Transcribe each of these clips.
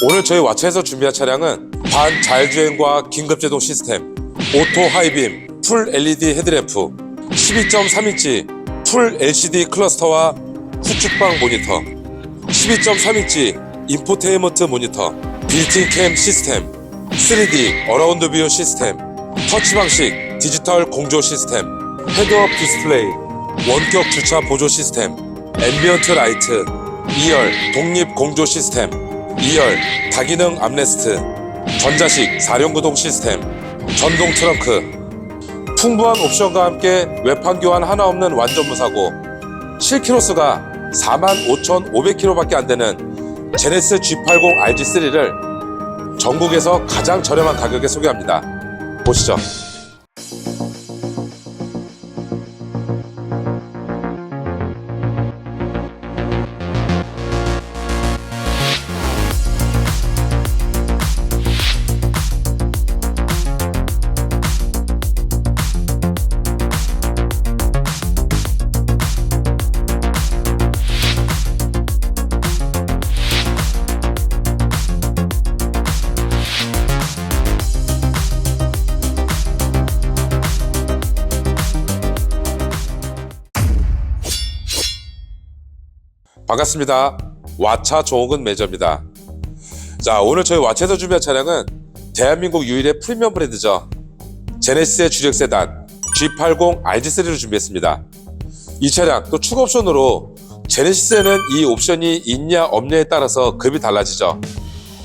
오늘 저희 와차에서 준비한 차량은 반 자율주행과 긴급제동 시스템, 오토 하이빔, 풀 LED 헤드램프, 12.3인치 풀 LCD 클러스터와 후축방 모니터, 12.3인치 인포테인먼트 모니터, 빌트인 캠 시스템, 3D 어라운드 뷰 시스템, 터치 방식 디지털 공조 시스템, 헤드업 디스플레이, 원격 주차 보조 시스템, 앰비언트 라이트, 2열 독립 공조 시스템, 2열 다기능 암레스트, 전자식 사륜구동 시스템, 전동 트렁크, 풍부한 옵션과 함께 외판 교환 하나 없는 완전 무사고, 실키로수가 45,500km밖에 안 되는 제네스 G80 RG3를 전국에서 가장 저렴한 가격에 소개합니다. 보시죠. 반갑습니다. 와차 종옥은 매저입니다. 자, 오늘 저희 와차에서 준비한 차량은 대한민국 유일의 프리미엄 브랜드죠. 제네시스의 주력 세단 G80 RG3를 준비했습니다. 이 차량 또 추가 옵션으로 제네시스에는 이 옵션이 있냐 없냐에 따라서 급이 달라지죠.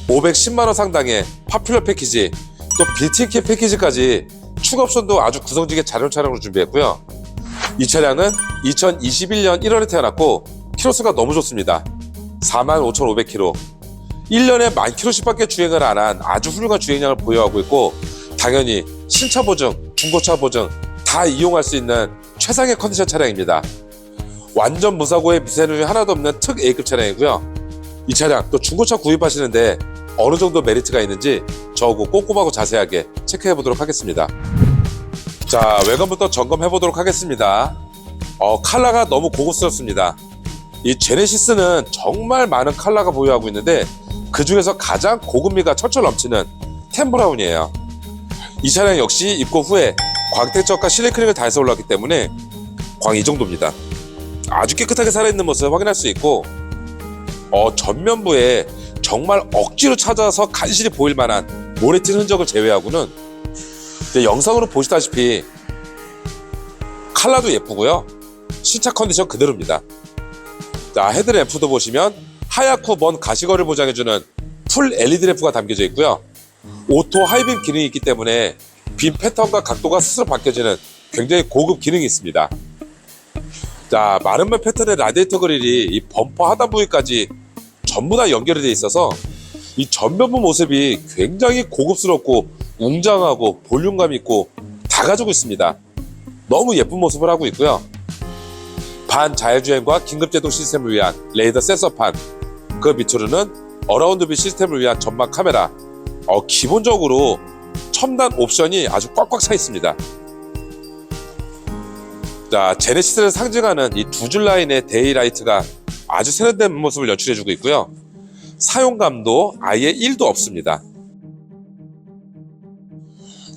510만 원 상당의 파퓰러 패키지 또 빌트인캡 패키지까지 추가 옵션도 아주 구성지게 잘 나온 차량으로 준비했고요. 이 차량은 2021년 1월에 태어났고 키로수가 너무 좋습니다. 45,500km. 1년에 만 킬로씩밖에 주행을 안 한 아주 훌륭한 주행량을 보유하고 있고 당연히 신차 보증, 중고차 보증 다 이용할 수 있는 최상의 컨디션 차량입니다. 완전 무사고의 미세누이 하나도 없는 특 A급 차량이고요. 이 차량 또 중고차 구입하시는데 어느 정도 메리트가 있는지 저하고 꼼꼼하고 자세하게 체크해 보도록 하겠습니다. 자 외관부터 점검해 보도록 하겠습니다. 어, 칼라가 너무 고급스럽습니다. 이 제네시스는 정말 많은 칼라가 보유하고 있는데 그 중에서 가장 고급미가 철철 넘치는 템브라운이에요. 이 차량 역시 입고 후에 광택적과 실내크링을 다 해서 올랐기 때문에 광 이 정도입니다. 아주 깨끗하게 살아있는 모습을 확인할 수 있고 어, 전면부에 정말 억지로 찾아서 간신히 보일 만한 모래 튄 흔적을 제외하고는 영상으로 보시다시피 컬러도 예쁘고요. 신차 컨디션 그대로입니다. 자, 헤드램프도 보시면 하얗고 먼 가시거리를 보장해주는 풀 LED 램프가 담겨져 있고요. 오토 하이빔 기능이 있기 때문에 빔 패턴과 각도가 스스로 바뀌어지는 굉장히 고급 기능이 있습니다. 자, 마른면 패턴의 라디에이터 그릴이 이 범퍼 하단 부위까지 전부 다 연결이 되어 있어서 이 전면부 모습이 굉장히 고급스럽고 웅장하고 볼륨감 있고 다 가지고 있습니다. 너무 예쁜 모습을 하고 있고요. 반자율주행과 긴급제동 시스템을 위한 레이더 센서판, 그 밑으로는 어라운드 뷰 시스템을 위한 전방 카메라. 어, 기본적으로 첨단 옵션이 아주 꽉꽉 차 있습니다. 자, 제네시스를 상징하는 이 두 줄 라인의 데이라이트가 아주 세련된 모습을 연출해주고 있고요. 사용감도 아예 1도 없습니다.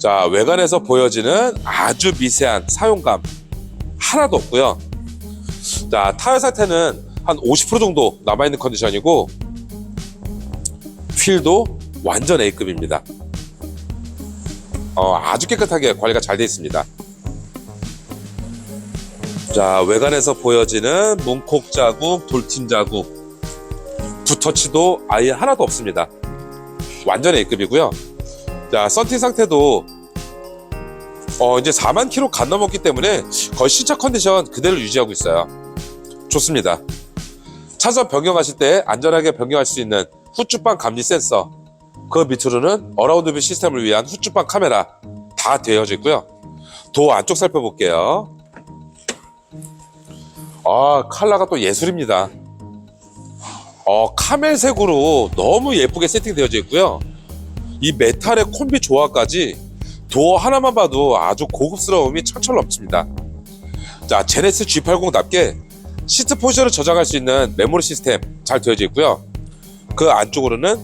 자, 외관에서 보여지는 아주 미세한 사용감 하나도 없고요. 자, 타이어 상태는 한 50% 정도 남아있는 컨디션이고, 휠도 완전 A급입니다. 어, 아주 깨끗하게 관리가 잘 되어 있습니다. 자, 외관에서 보여지는 문콕 자국, 돌팀 자국, 붓터치도 아예 하나도 없습니다. 완전 A급이고요. 자, 썬팅 상태도 어, 이제 4만 킬로 간 넘었기 때문에 거의 신차 컨디션 그대로 유지하고 있어요. 좋습니다. 차선 변경하실 때 안전하게 변경할 수 있는 후추방 감지 센서, 그 밑으로는 어라운드 뷰 시스템을 위한 후추방 카메라 다 되어져 있고요. 도어 안쪽 살펴볼게요. 아, 컬러가 또 예술입니다. 어, 카멜색으로 너무 예쁘게 세팅되어져 있고요. 이 메탈의 콤비 조화까지 도어 하나만 봐도 아주 고급스러움이 철철 넘칩니다. 자, 제네스 G80답게 시트 포지션을 저장할 수 있는 메모리 시스템 잘 되어져 있고요. 그 안쪽으로는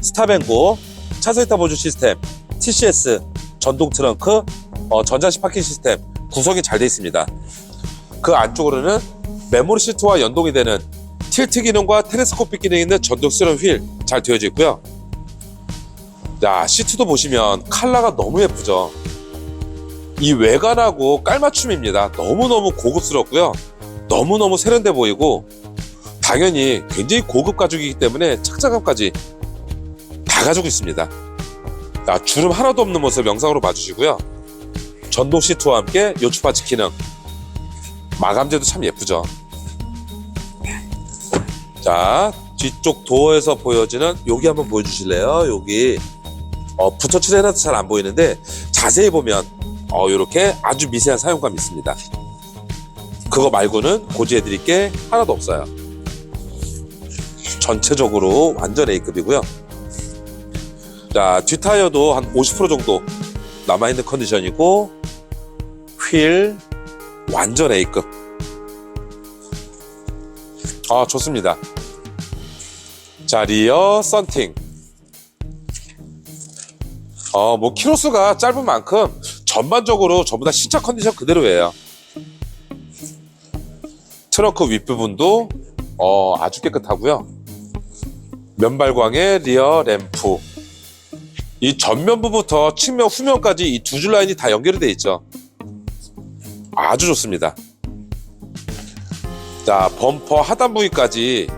스타뱅고, 차세타 보조 시스템, TCS, 전동 트렁크, 어, 전자식 파킹 시스템 구성이 잘 되어 있습니다. 그 안쪽으로는 메모리 시트와 연동이 되는 틸트 기능과 텔레스코픽 기능이 있는 전동스러운 휠잘 되어져 있고요. 자, 시트도 보시면 컬러가 너무 예쁘죠. 이 외관하고 깔맞춤입니다. 너무너무 고급스럽고요. 너무너무 세련돼 보이고 당연히 굉장히 고급 가죽이기 때문에 착장감까지 다 가지고 있습니다. 자, 주름 하나도 없는 모습 영상으로 봐주시고요. 전동 시트와 함께 요추파치 기능 마감재도 참 예쁘죠. 자, 뒤쪽 도어에서 보여지는 여기 한번 보여주실래요? 여기 어, 붙어칠 해놔도 잘안 보이는데 자세히 보면 어, 이렇게 아주 미세한 사용감이 있습니다. 그거 말고는 고지해드릴 게 하나도 없어요. 전체적으로 완전 A급이고요. 자, 뒷타이어도 한 50% 정도 남아있는 컨디션이고 휠 완전 A급. 아, 좋습니다. 자, 리어 썬팅. 어, 뭐 키로수가 짧은 만큼 전반적으로 전부 다 신차 컨디션 그대로예요. 트렁크 윗부분도 어, 아주 깨끗하고요. 면발광의 리어 램프. 이 전면부부터 측면 후면까지 이 두 줄 라인이 다 연결이 돼 있죠. 아주 좋습니다. 자, 범퍼 하단 부위까지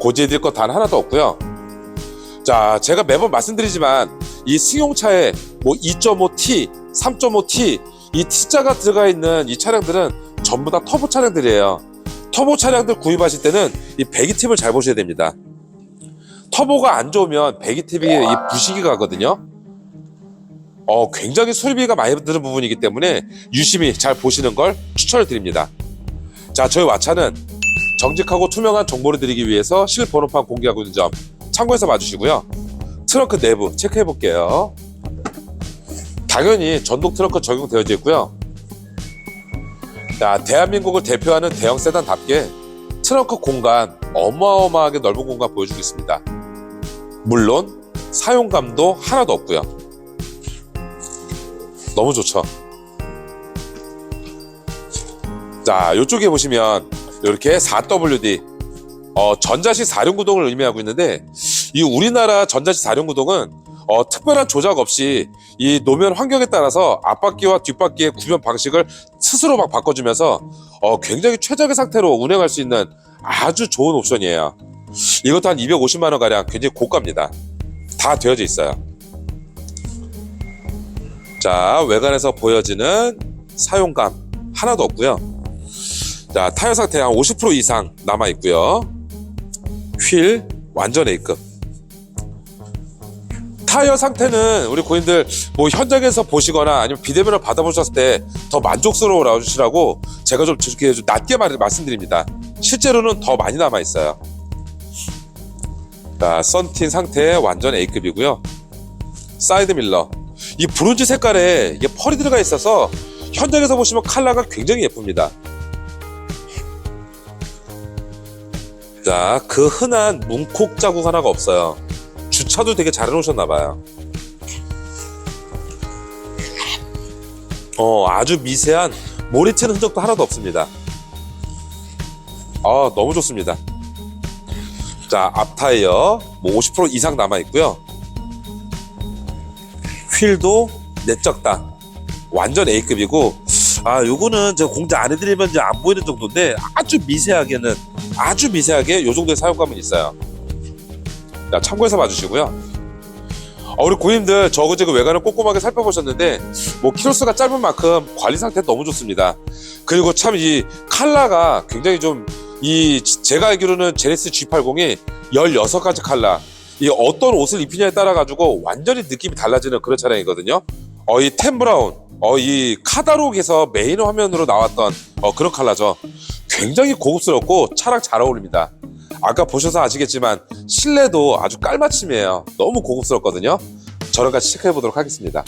고지해드릴 것 단 하나도 없고요. 자, 제가 매번 말씀드리지만 이 승용차에 뭐 2.5T, 3.5T 이 T자가 들어가 있는 이 차량들은 전부 다 터보 차량들이에요. 터보 차량들 구입하실 때는 이 배기 팁을 잘 보셔야 됩니다. 터보가 안 좋으면 배기 팁이 이 부식이 가거든요. 어, 굉장히 수리비가 많이 드는 부분이기 때문에 유심히 잘 보시는 걸 추천을 드립니다. 자, 저희 와차는 정직하고 투명한 정보를 드리기 위해서 실번호판 공개하고 있는 점 참고해서 봐주시고요. 트렁크 내부 체크해 볼게요. 당연히 전동 트렁크 적용되어져 있고요. 자, 대한민국을 대표하는 대형 세단답게 트렁크 공간 어마어마하게 넓은 공간 보여주고 있습니다. 물론 사용감도 하나도 없고요. 너무 좋죠. 자, 이쪽에 보시면 이렇게 4WD 어, 전자식 4륜구동을 의미하고 있는데 이 우리나라 전자식 4륜구동은 어, 특별한 조작 없이 이 노면 환경에 따라서 앞바퀴와 뒷바퀴의 구변 방식을 스스로 막 바꿔주면서 어, 굉장히 최적의 상태로 운행할 수 있는 아주 좋은 옵션이에요. 이것도 한 250만 원 가량 굉장히 고가입니다. 다 되어져 있어요. 자 외관에서 보여지는 사용감 하나도 없고요. 자 타이어 상태 한 50% 이상 남아 있고요. 휠 완전 A급. 타이어 상태는 우리 고객님들 뭐 현장에서 보시거나 아니면 비대면을 받아보셨을 때 더 만족스러워하시라고 제가 좀 이렇게 좀 낮게 말, 말씀드립니다. 실제로는 더 많이 남아 있어요. 자, 썬틴 상태 완전 A급이고요. 사이드 밀러. 이 브론즈 색깔에 이게 펄이 들어가 있어서 현장에서 보시면 컬러가 굉장히 예쁩니다. 자, 그 흔한 문콕 자국 하나가 없어요. 주차도 되게 잘 해놓으셨나 봐요. 어, 아주 미세한 모래 튀는 흔적도 하나도 없습니다. 아, 너무 좋습니다. 자, 앞 타이어 뭐 50% 이상 남아 있고요. 휠도 내적다. 완전 A급이고 아, 요거는 제가 공지 안 해드리면 이제 안 보이는 정도인데 아주 미세하게는 아주 미세하게 요 정도의 사용감은 있어요. 자, 참고해서 봐주시고요. 어, 우리 고객님들 저거 지금 외관을 꼼꼼하게 살펴보셨는데 뭐 키로수가 짧은 만큼 관리 상태 너무 좋습니다. 그리고 참 이 칼라가 굉장히 좀 이 제가 알기로는 제네시스 G80이 16가지 칼라 이 어떤 옷을 입히냐에 따라 가지고 완전히 느낌이 달라지는 그런 차량이거든요. 어, 이 템 브라운, 어, 이 카다록에서 메인 화면으로 나왔던 어, 그런 칼라죠. 굉장히 고급스럽고 차랑 잘 어울립니다. 아까 보셔서 아시겠지만 실내도 아주 깔맞춤이에요. 너무 고급스럽거든요. 저랑 같이 체크해 보도록 하겠습니다.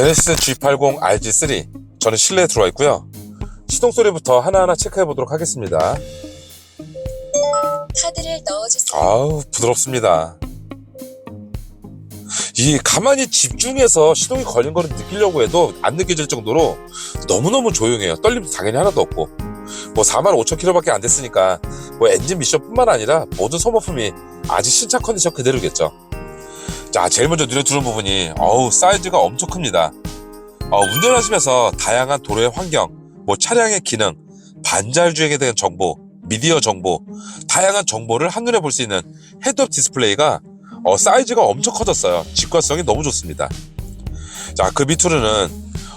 제네시스 G80 RG3 저는 실내에 들어와 있고요. 시동 소리부터 하나하나 체크해 보도록 하겠습니다. 카드를 넣어주세요. 아우 부드럽습니다. 이 가만히 집중해서 시동이 걸린 거를 느끼려고 해도 안 느껴질 정도로 너무너무 조용해요. 떨림도 당연히 하나도 없고 뭐 4만 5천 킬로밖에 안 됐으니까 뭐 엔진 미션뿐만 아니라 모든 소모품이 아직 신차 컨디션 그대로겠죠. 자 제일 먼저 눈에 들어온 부분이 어우 사이즈가 엄청 큽니다. 어, 운전하시면서 다양한 도로의 환경, 뭐 차량의 기능, 반자율 주행에 대한 정보, 미디어 정보, 다양한 정보를 한눈에 볼 수 있는 헤드업 디스플레이가 어, 사이즈가 엄청 커졌어요. 직관성이 너무 좋습니다. 자, 그 밑으로는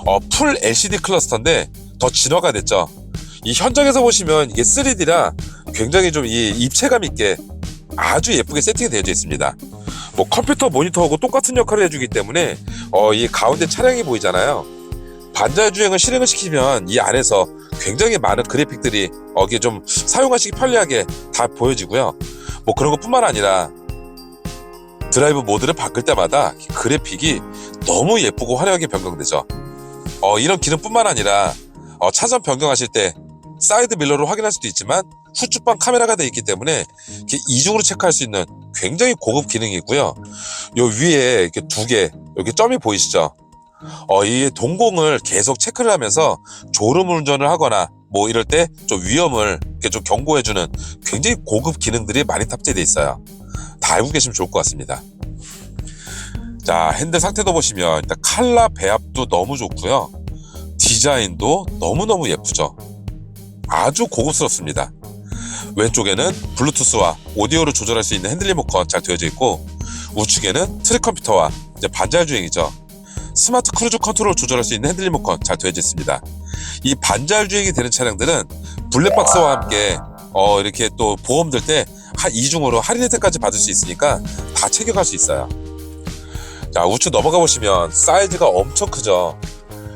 어, 풀 LCD 클러스터인데 더 진화가 됐죠. 이 현장에서 보시면 이게 3D라 굉장히 좀 이 입체감 있게 아주 예쁘게 세팅이 되어 있습니다. 뭐 컴퓨터 모니터하고 똑같은 역할을 해주기 때문에 어, 이 가운데 차량이 보이잖아요. 반자율 주행을 실행을 시키면 이 안에서 굉장히 많은 그래픽들이 어, 이게 좀 사용하시기 편리하게 다 보여지고요. 뭐 그런 것뿐만 아니라 드라이브 모드를 바꿀 때마다 그래픽이 너무 예쁘고 화려하게 변경되죠. 어, 이런 기능뿐만 아니라 어, 차선 변경하실 때 사이드 밀러로 확인할 수도 있지만 후측방 카메라가 되어 있기 때문에 이렇게 이중으로 체크할 수 있는 굉장히 고급 기능이 있고요. 요 위에 이렇게 두 개, 여기 점이 보이시죠? 어, 이 동공을 계속 체크를 하면서 졸음 운전을 하거나 뭐 이럴 때 좀 위험을 이렇게 좀 경고해주는 굉장히 고급 기능들이 많이 탑재되어 있어요. 다 알고 계시면 좋을 것 같습니다. 자, 핸들 상태도 보시면 일단 칼라 배합도 너무 좋고요. 디자인도 너무너무 예쁘죠. 아주 고급스럽습니다. 왼쪽에는 블루투스와 오디오를 조절할 수 있는 핸들 리모컨 잘 되어져 있고 우측에는 트랙 컴퓨터와 이제 반자율 주행이죠. 스마트 크루즈 컨트롤 조절할 수 있는 핸들 리모컨 잘 되어져 있습니다. 이 반자율 주행이 되는 차량들은 블랙박스와 함께 어, 이렇게 또 보험 들 때 이중으로 할인 혜택까지 받을 수 있으니까 다 챙겨갈 수 있어요. 자 우측 넘어가 보시면 사이즈가 엄청 크죠.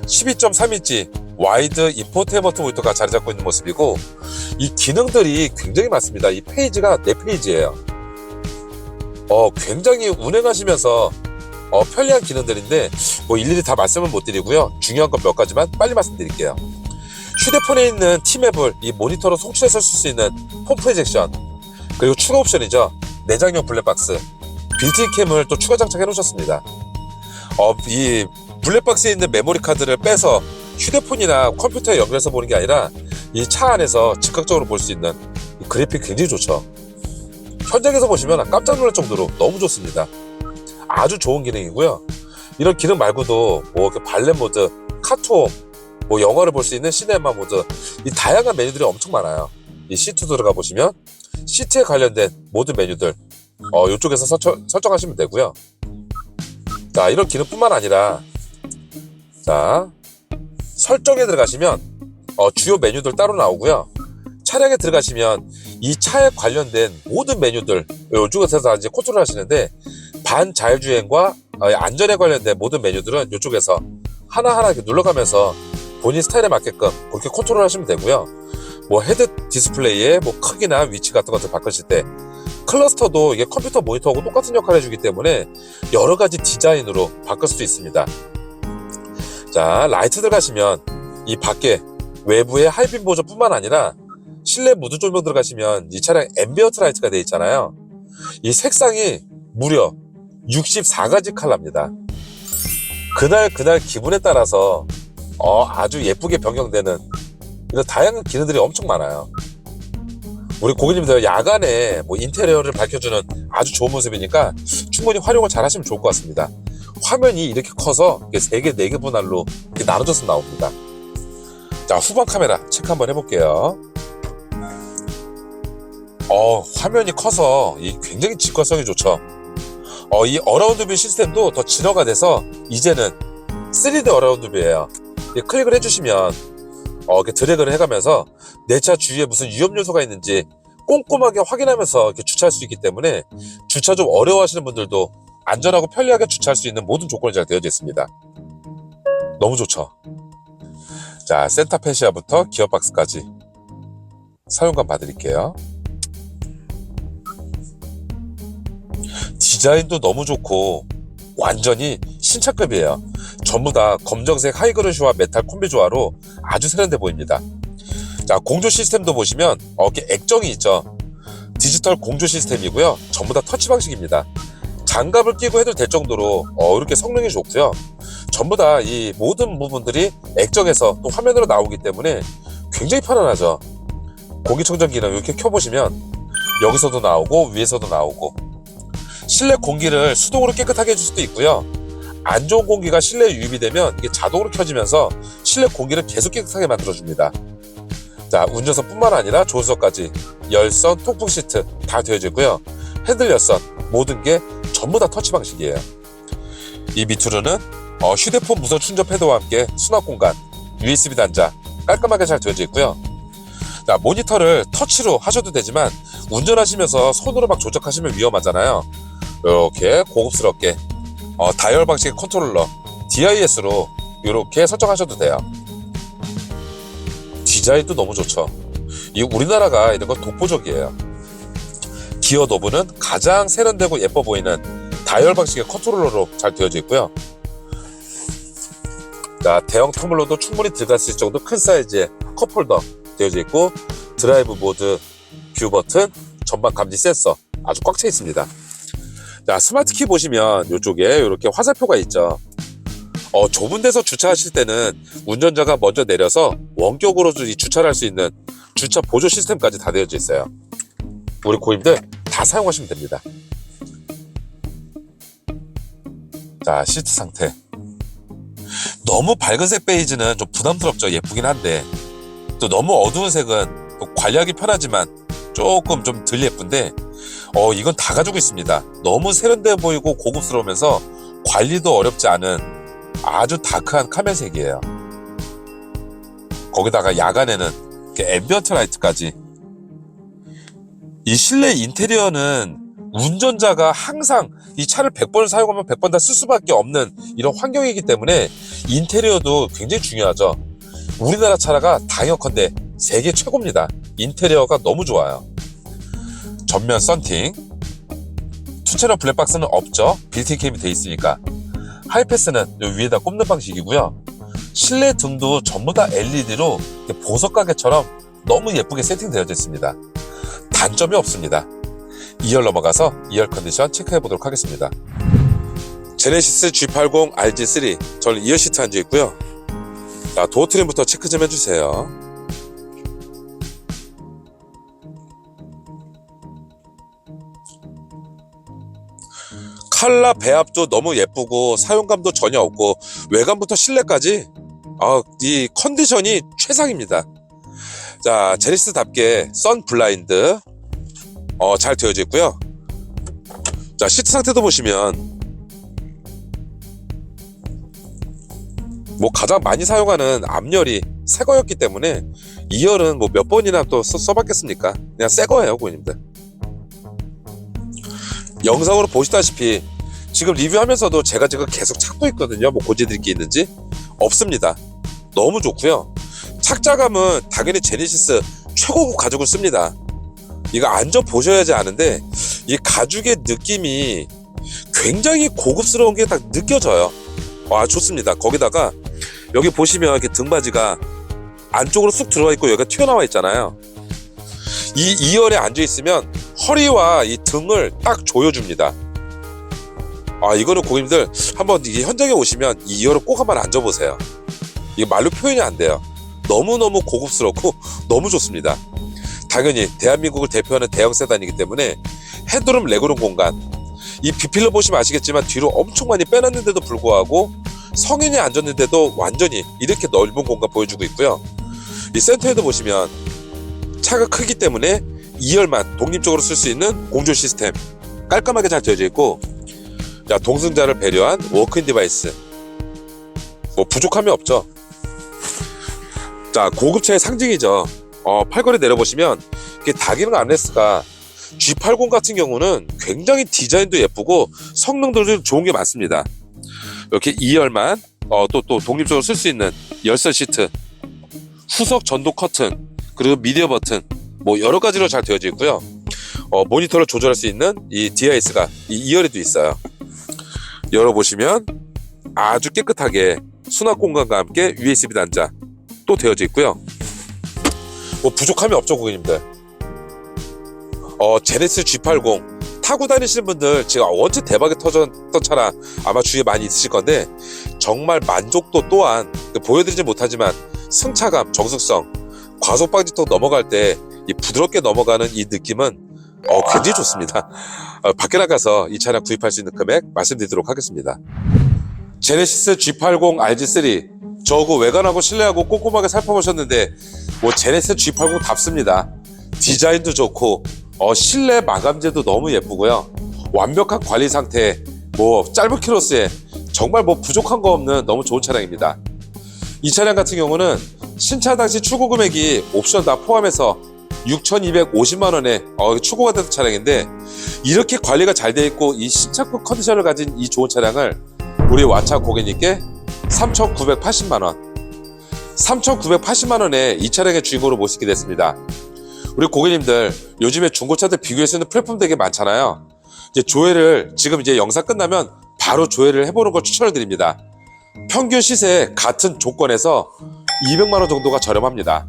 12.3인치 와이드 인포테인먼트 모니터가 자리 잡고 있는 모습이고 이 기능들이 굉장히 많습니다. 이 페이지가 네 페이지예요. 어 굉장히 운행하시면서 어, 편리한 기능들인데 뭐 일일이 다 말씀은 못 드리고요. 중요한 건 몇 가지만 빨리 말씀드릴게요. 휴대폰에 있는 티맵을 이 모니터로 송출해서 쓸 수 있는 폰 프로젝션 그리고 추가 옵션이죠. 내장형 블랙박스 빌트인 캠을 또 추가 장착해 놓으셨습니다. 어, 이 블랙박스에 있는 메모리 카드를 빼서 휴대폰이나 컴퓨터에 연결해서 보는 게 아니라 이 차 안에서 즉각적으로 볼 수 있는 이 그래픽 굉장히 좋죠. 현장에서 보시면 깜짝 놀랄 정도로 너무 좋습니다. 아주 좋은 기능이고요. 이런 기능 말고도 뭐 발렛 모드, 카톡, 뭐 영화를 볼 수 있는 시네마 모드, 이 다양한 메뉴들이 엄청 많아요. 이 시트 들어가 보시면 시트에 관련된 모든 메뉴들 어, 이쪽에서 설정, 설정하시면 되고요. 자, 이런 기능뿐만 아니라 자, 설정에 들어가시면 어, 주요 메뉴들 따로 나오고요. 차량에 들어가시면 이 차에 관련된 모든 메뉴들 이쪽에서 다 이제 컨트롤 하시는데 반 자율주행과 어, 안전에 관련된 모든 메뉴들은 이쪽에서 하나하나 이렇게 눌러가면서 본인 스타일에 맞게끔 그렇게 컨트롤 하시면 되고요. 뭐 헤드 디스플레이의 뭐 크기나 위치 같은 것들 바꾸실 때 클러스터도 이게 컴퓨터 모니터하고 똑같은 역할을 해주기 때문에 여러 가지 디자인으로 바꿀 수도 있습니다. 자, 라이트 들어가시면 이 밖에 외부의 하이빔 보조뿐만 아니라 실내 무드 조명 들어가시면 이 차량 앰비언트 라이트가 되어 있잖아요. 이 색상이 무려 64가지 컬러입니다. 그날 그날 기분에 따라서 어, 아주 예쁘게 변경되는 이런 다양한 기능들이 엄청 많아요. 우리 고객님들 야간에 뭐 인테리어를 밝혀주는 아주 좋은 모습이니까 충분히 활용을 잘 하시면 좋을 것 같습니다. 화면이 이렇게 커서 이게 3개, 4개 분할로 나눠져서 나옵니다. 자, 후방 카메라 체크 한번 해볼게요. 어, 화면이 커서 이 굉장히 직관성이 좋죠. 어, 이 어라운드 뷰 시스템도 더 진화가 돼서 이제는 3D 어라운드 뷰예요. 이 클릭을 해주시면 어, 이렇게 드래그를 해가면서 내 차 주위에 무슨 위험 요소가 있는지 꼼꼼하게 확인하면서 이렇게 주차할 수 있기 때문에 주차 좀 어려워하시는 분들도 안전하고 편리하게 주차할 수 있는 모든 조건이 잘 되어져 있습니다. 너무 좋죠. 자, 센터 페시아부터 기어박스까지 사용감 봐드릴게요. 디자인도 너무 좋고 완전히 신차급이에요. 전부 다 검정색 하이그로시와 메탈 콤비 조화로 아주 세련돼 보입니다. 자, 공조 시스템도 보시면 어, 이렇게 액정이 있죠. 디지털 공조 시스템이고요. 전부 다 터치 방식입니다. 장갑을 끼고 해도 될 정도로 어, 이렇게 성능이 좋고요. 전부 다 이 모든 부분들이 액정에서 또 화면으로 나오기 때문에 굉장히 편안하죠. 공기청정 기능 이렇게 켜보시면 여기서도 나오고 위에서도 나오고 실내 공기를 수동으로 깨끗하게 해줄 수도 있고요. 안 좋은 공기가 실내에 유입이 되면 이게 자동으로 켜지면서 실내 공기를 계속 깨끗하게 만들어줍니다. 자, 운전석뿐만 아니라 조수석까지 열선, 통풍 시트 다 되어져 있고요. 핸들 열선 모든 게 전부 다 터치 방식이에요. 이 밑으로는 어, 휴대폰 무선 충전 패드와 함께 수납 공간, USB 단자 깔끔하게 잘 되어져 있고요. 자, 모니터를 터치로 하셔도 되지만 운전하시면서 손으로 막 조작하시면 위험하잖아요. 이렇게 고급스럽게 어, 다이얼 방식의 컨트롤러 DIS로 이렇게 설정하셔도 돼요. 디자인도 너무 좋죠. 이 우리나라가 이런 건 독보적이에요. 기어 노브는 가장 세련되고 예뻐 보이는 다이얼 방식의 컨트롤러로 잘 되어져 있고요. 자, 대형 터블러도 충분히 들어갈 수 있을 정도 큰 사이즈의 컵홀더 되어져 있고 드라이브 모드, 뷰 버튼, 전방 감지 센서 아주 꽉 차 있습니다. 자, 스마트 키 보시면 이쪽에 이렇게 화살표가 있죠. 어, 좁은 데서 주차하실 때는 운전자가 먼저 내려서 원격으로 이 주차를 할 수 있는 주차 보조 시스템까지 다 되어져 있어요. 우리 고객님들 다 사용하시면 됩니다. 자, 시트 상태. 너무 밝은색 베이지는 좀 부담스럽죠. 예쁘긴 한데. 또 너무 어두운 색은 또 관리하기 편하지만 조금 좀 덜 예쁜데, 어, 이건 다 가지고 있습니다. 너무 세련돼 보이고 고급스러우면서 관리도 어렵지 않은 아주 다크한 카멜색이에요. 거기다가 야간에는 앰비언트 라이트까지. 이 실내 인테리어는 운전자가 항상 이 차를 100번을 사용하면 100번 다 쓸 수밖에 없는 이런 환경이기 때문에 인테리어도 굉장히 중요하죠. 우리나라 차라가 당연컨대 세계 최고입니다. 인테리어가 너무 좋아요. 전면 썬팅. 투체너 블랙박스는 없죠. 빌트인 캠이 돼 있으니까. 하이패스는 요 위에다 꼽는 방식이고요. 실내 등도 전부 다 LED로 보석 가게처럼 너무 예쁘게 세팅되어져 있습니다. 단점이 없습니다. 2열 넘어가서 2열 컨디션 체크해 보도록 하겠습니다. 제네시스 G80 RG3 저는 2열 시트 앉아 있고요. 자, 도어 트림부터 체크 좀 해주세요. 칼라 배합도 너무 예쁘고 사용감도 전혀 없고 외관부터 실내까지 아, 이 컨디션이 최상입니다. 자, 제리스답게 선 블라인드 어, 잘 되어져 있고요. 자, 시트 상태도 보시면 뭐 가장 많이 사용하는 앞열이 새 거였기 때문에 2열은 뭐 몇 번이나 또 써, 써봤겠습니까? 그냥 새 거예요, 고객님들. 영상으로 보시다시피 지금 리뷰하면서도 제가 지금 계속 찾고 있거든요. 뭐 고지드릴 게 있는지 없습니다. 너무 좋고요. 착자감은 당연히 제네시스 최고급 가죽을 씁니다. 이거 앉아 보셔야지 아는데 이 가죽의 느낌이 굉장히 고급스러운 게 딱 느껴져요. 와 좋습니다. 거기다가 여기 보시면 이렇게 등받이가 안쪽으로 쑥 들어가 있고 여기가 튀어나와 있잖아요. 이 2열에 앉아 있으면 허리와 이 등을 딱 조여줍니다. 아 이거는 고객님들 한번 현장에 오시면 이 2열을 꼭 한번 앉아보세요. 이게 말로 표현이 안 돼요. 너무너무 고급스럽고 너무 좋습니다. 당연히 대한민국을 대표하는 대형 세단이기 때문에 헤드룸 레그룸 공간 이 비필러 보시면 아시겠지만 뒤로 엄청 많이 빼놨는데도 불구하고 성인이 앉았는데도 완전히 이렇게 넓은 공간 보여주고 있고요. 이 센터에도 보시면 차가 크기 때문에 2열만 독립적으로 쓸 수 있는 공조 시스템 깔끔하게 잘 되어져 있고 자 동승자를 배려한 워크인 디바이스 뭐 부족함이 없죠 자 고급차의 상징이죠 어, 팔걸이 내려보시면 이게 다기능 암레스가 G80 같은 경우는 굉장히 디자인도 예쁘고 성능도 좋은 게 많습니다 이렇게 2열만 어, 또, 또 독립적으로 쓸 수 있는 열선 시트 후석 전동 커튼 그리고 미디어 버튼 뭐 여러 가지로 잘 되어져 있고요. 어, 모니터를 조절할 수 있는 이 DIS가 이 2열에도 있어요. 열어보시면 아주 깨끗하게 수납 공간과 함께 USB 단자 또 되어져 있고요. 뭐 부족함이 없죠 고객님들. 어 제네시스 G80 타고 다니시는 분들 제가 언제 대박이 터졌던 차라 아마 주위에 많이 있으실 건데 정말 만족도 또한 그 보여드리지 못하지만 승차감, 정숙성, 과속 방지턱 넘어갈 때 이 부드럽게 넘어가는 이 느낌은 어, 굉장히 좋습니다. 어, 밖에 나가서 이 차량 구입할 수 있는 금액 말씀드리도록 하겠습니다. 제네시스 G80 RG3 저거 외관하고 실내하고 꼼꼼하게 살펴보셨는데 뭐 제네시스 G80 답습니다. 디자인도 좋고 어, 실내 마감재도 너무 예쁘고요. 완벽한 관리 상태, 뭐 짧은 키로수에 정말 뭐 부족한 거 없는 너무 좋은 차량입니다. 이 차량 같은 경우는 신차 당시 출고 금액이 옵션 다 포함해서 6,250만 원에 어, 출고가 됐던 차량인데 이렇게 관리가 잘 돼 있고 이 신차급 컨디션을 가진 이 좋은 차량을 우리 와차 고객님께 3,980만 원 3,980만 원에 이 차량의 주인공으로 모시게 됐습니다. 우리 고객님들 요즘에 중고차들 비교할 수 있는 플랫폼 되게 많잖아요. 이제 조회를 지금 이제 영상 끝나면 바로 조회를 해보는 걸 추천을 드립니다. 평균 시세 같은 조건에서 200만 원 정도가 저렴합니다.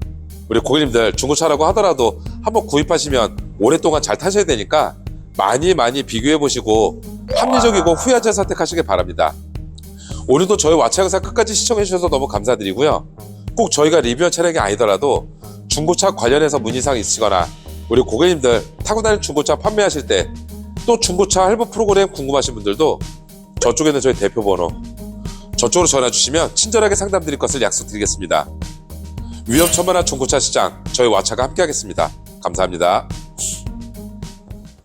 우리 고객님들 중고차라고 하더라도 한번 구입하시면 오랫동안 잘 타셔야 되니까 많이 많이 비교해 보시고 합리적이고 후회하지 선택하시길 바랍니다. 오늘도 저희 와차 영상 끝까지 시청해 주셔서 너무 감사드리고요. 꼭 저희가 리뷰한 차량이 아니더라도 중고차 관련해서 문의사항 있으시거나 우리 고객님들 타고 다니는 중고차 판매하실 때 또 중고차 할부 프로그램 궁금하신 분들도 저쪽에 는 저희 대표 번호 저쪽으로 전화 주시면 친절하게 상담 드릴 것을 약속드리겠습니다. 위험천만한 중고차 시장 저희 와차가 함께하겠습니다. 감사합니다.